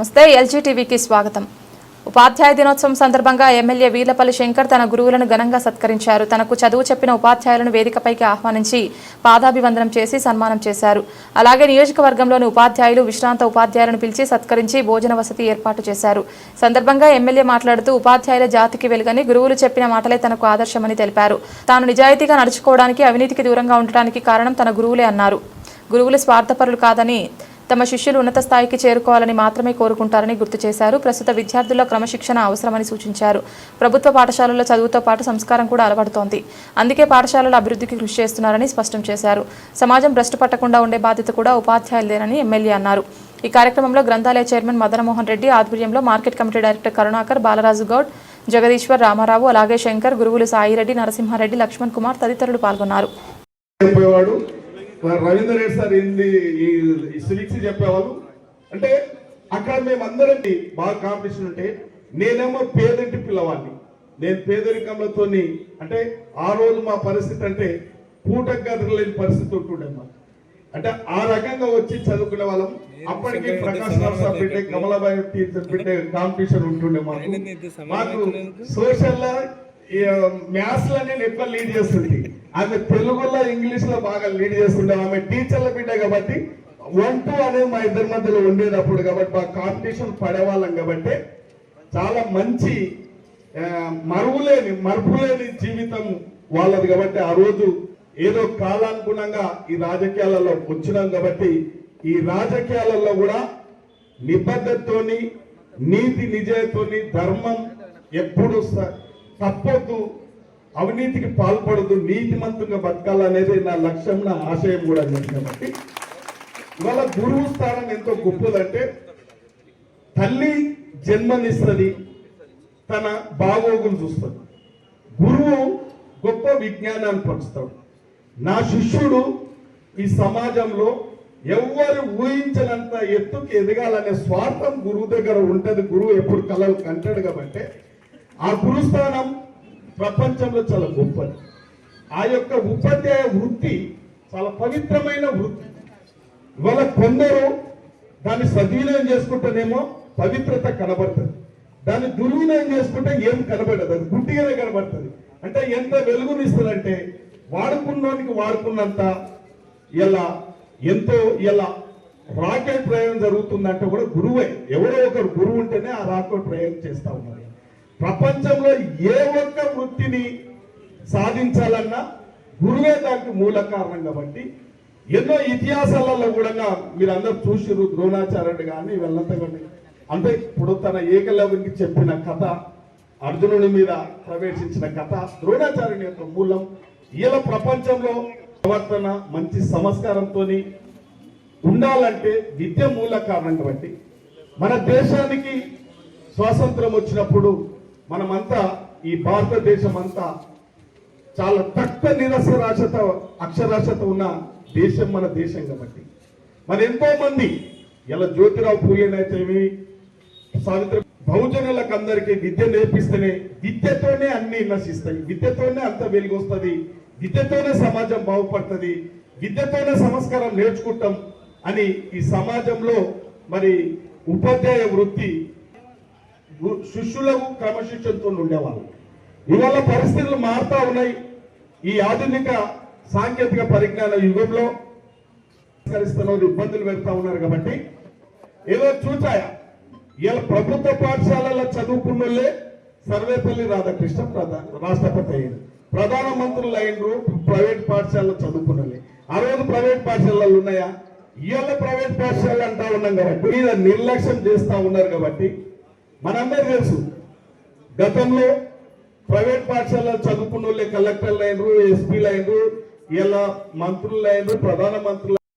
నమస్తే ఎల్జీటీవీకి స్వాగతం. ఉపాధ్యాయ దినోత్సవం సందర్భంగా ఎమ్మెల్యే వీలపల్లి శంకర్ తన గురువులను ఘనంగా సత్కరించారు. తనకు చదువు చెప్పిన ఉపాధ్యాయులను వేదికపైకి ఆహ్వానించి పాదాభివందనం చేసి సన్మానం చేశారు. అలాగే నియోజకవర్గంలోని ఉపాధ్యాయులు విశ్రాంత ఉపాధ్యాయులను పిలిచి సత్కరించి భోజన వసతి ఏర్పాటు చేశారు. సందర్భంగా ఎమ్మెల్యే మాట్లాడుతూ ఉపాధ్యాయుల జాతికి వెలుగని గురువులు చెప్పిన మాటలే తనకు ఆదర్శమని తెలిపారు. తాను నిజాయితీగా నడుచుకోవడానికి అవినీతికి దూరంగా ఉండటానికి కారణం తన గురువులే అన్నారు. గురువులు స్వార్థపరులు కాదని తమ శిష్యులు ఉన్నత స్థాయికి చేరుకోవాలని మాత్రమే కోరుకుంటారని గుర్తు చేశారు. ప్రస్తుత విద్యార్థుల్లో క్రమశిక్షణ అవసరమని సూచించారు. ప్రభుత్వ పాఠశాలల్లో చదువుతో పాటు సంస్కారం కూడా అలవడుతోంది. అందుకే పాఠశాలల అభివృద్ధికి కృషి చేస్తున్నారని స్పష్టం చేశారు. సమాజం భ్రష్టు పట్టకుండా ఉండే బాధ్యత కూడా ఉపాధ్యాయులదేనని ఎమ్మెల్యే అన్నారు. ఈ కార్యక్రమంలో గ్రంథాలయ చైర్మన్ మదనమోహన్ రెడ్డి ఆధ్వర్యంలో market committee director Karunakar Balaraju Goud Jagadishwar Ramarao అలాగే శంకర్ గురువులు సాయిరెడ్డి నరసింహారెడ్డి లక్ష్మణ్ కుమార్ తదితరులు పాల్గొన్నారు. రవీంద్ర రెడ్డి సార్ హిందీ ఈ సివిక్స్ చెప్పేవాళ్ళు. అంటే అక్కడ మేమందరం బాగా కాంపిటీషన్ ఉంటే నేనేమో పేదంటి పిల్లవాడిని. నేను పేదరికంలతో అంటే ఆ రోజు మా పరిస్థితి అంటే పూటకు గదరలేని పరిస్థితి ఉంటుండే మాకు అంటే ఆ రకంగా వచ్చి చదువుకునే వాళ్ళం. అప్పటికి ప్రకాశ్ రావు సార్ పెట్టే కమలాబాయి పెట్టే కాంపిటీషన్ ఉంటుండే మాకు. మాకు సోషల్ మ్యాథ్స్లో నేను ఎక్కువ లీడ్ చేస్తుంది ఆమె తెలుగులో ఇంగ్లీష్లో బాగా లీడ్ చేస్తుండే ఆమె టీచర్ల బిడ్డ కాబట్టి వన్ టూ అనేది మా ఇద్దరి మధ్యలో ఉండేటప్పుడు కాబట్టి మా కాంపిటీషన్ పడేవాళ్ళం కాబట్టి చాలా మంచి మరువులేని మరుపులేని జీవితం వాళ్ళది కాబట్టి ఆ రోజు ఏదో కాలానుగుణంగా ఈ రాజకీయాలలో వచ్చినాం కాబట్టి ఈ రాజకీయాలలో కూడా నిబద్ధతతోని నీతి నిజయతోని ధర్మం ఎప్పుడు స- తప్పొద్దు. అవినీతికి పాల్పడదు నీతిమంతంగా బతకాలనేది నా లక్ష్యం నా ఆశయం కూడా ఉంది కాబట్టి ఇవాళ గురువు స్థానం ఎంతో గొప్పదంటే తల్లి జన్మనిస్తుంది తన బాగోగులు చూస్తుంది. గురువు గొప్ప విజ్ఞానాన్ని పంచుతాడు. నా శిష్యుడు ఈ సమాజంలో ఎవ్వరు ఊహించనంత ఎత్తుకి ఎదగాలనే స్వార్థం గురువు దగ్గర ఉంటుంది. గురువు ఎప్పుడు కలలు కంటాడు కాబట్టి ఆ గురుస్థానం ప్రపంచంలో చాలా గొప్పది. ఆ యొక్క ఉపాధ్యాయ వృత్తి చాలా పవిత్రమైన వృత్తి. ఇవాళ కొందరు దాన్ని సద్వినియోగం చేసుకుంటేనేమో పవిత్రత కనబడుతుంది. దాన్ని దుర్వినియోగం చేసుకుంటే ఏం కనబడదు అది గుడ్డిగానే కనబడుతుంది. అంటే ఎంత వెలుగునిస్తుందంటే వాడుకున్నోనికి వాడుకున్నంత ఇలా ఎంతో ఇలా రాకెట్ ప్రయోగం జరుగుతుందంటే కూడా గురువే. ఎవరో ఒకరు గురువు ఉంటేనే ఆ రాకెట్ ప్రయోగం చేస్తా ఉన్నారు. ప్రపంచంలో ఏ ఒక్క వృత్తిని సాధించాలన్నా గురువే దానికి మూల కారణం కాబట్టి ఎన్నో ఇతిహాసాలలో కూడా మీరు అందరు చూసిరు ద్రోణాచార్యుడు కానీ వీళ్ళంతా కానీ అంటే ఇప్పుడు తన ఏకలవ్యునికి చెప్పిన కథ అర్జునుని మీద ప్రవేశించిన కథ ద్రోణాచార్యుని యొక్క మూలం ఇలా ప్రపంచంలో ప్రవర్తన మంచి సంస్కారంతో ఉండాలంటే విద్య మూల కారణం కాబట్టి మన దేశానికి స్వాతంత్రం వచ్చినప్పుడు మనమంతా ఈ భారతదేశం అంతా చాలా తక్కువ నిరసరాశత అక్షరాస్యత ఉన్న దేశం మన దేశం కాబట్టి. మన ఎంతో మంది ఇలా జ్యోతిరావు పూలేనైతేమి సావిత్రి బహుజనులకు అందరికీ విద్య నేర్పిస్తేనే విద్యతోనే అన్ని నశిస్తాయి. విద్యతోనే అంత వెలుగొస్తుంది. విద్యతోనే సమాజం బాగుపడుతుంది. విద్యతోనే సంస్కారం నేర్చుకుంటాం అని ఈ సమాజంలో మరి ఉపాధ్యాయ వృత్తి శిష్యులకు క్రమశిక్షణతో ఉండేవాళ్ళు. ఇవాళ పరిస్థితులు మారుతా ఉన్నాయి. ఈ ఆధునిక సాంకేతిక పరిజ్ఞాన యుగంలో సంస్కరిస్తున్న ఇబ్బందులు పెడతా ఉన్నారు కాబట్టి ఏదో చూచాయా? ఇలా ప్రభుత్వ పాఠశాలలో చదువుకున్న వాళ్ళే సర్వేపల్లి రాధాకృష్ణ ప్రధాన రాష్ట్రపతి అయ్యారు. ప్రధాన మంత్రులు అయినరు ప్రైవేట్ పాఠశాలలో చదువుకున్న ఆ రోజు ప్రైవేట్ పాఠశాలలు ఉన్నాయా? ఇవాళ ప్రైవేట్ పాఠశాలలు అంటా ఉన్నాం కాబట్టి మీద నిర్లక్ష్యం చేస్తా ఉన్నారు కాబట్టి మనందరూ తెలుసు గతంలో ప్రైవేట్ పాఠశాలలో చదువుకున్న వాళ్ళే కలెక్టర్లు అయినరు ఎస్పీలు అయినరు ఇలా మంత్రులు అయినరు ప్రధాన మంత్రులు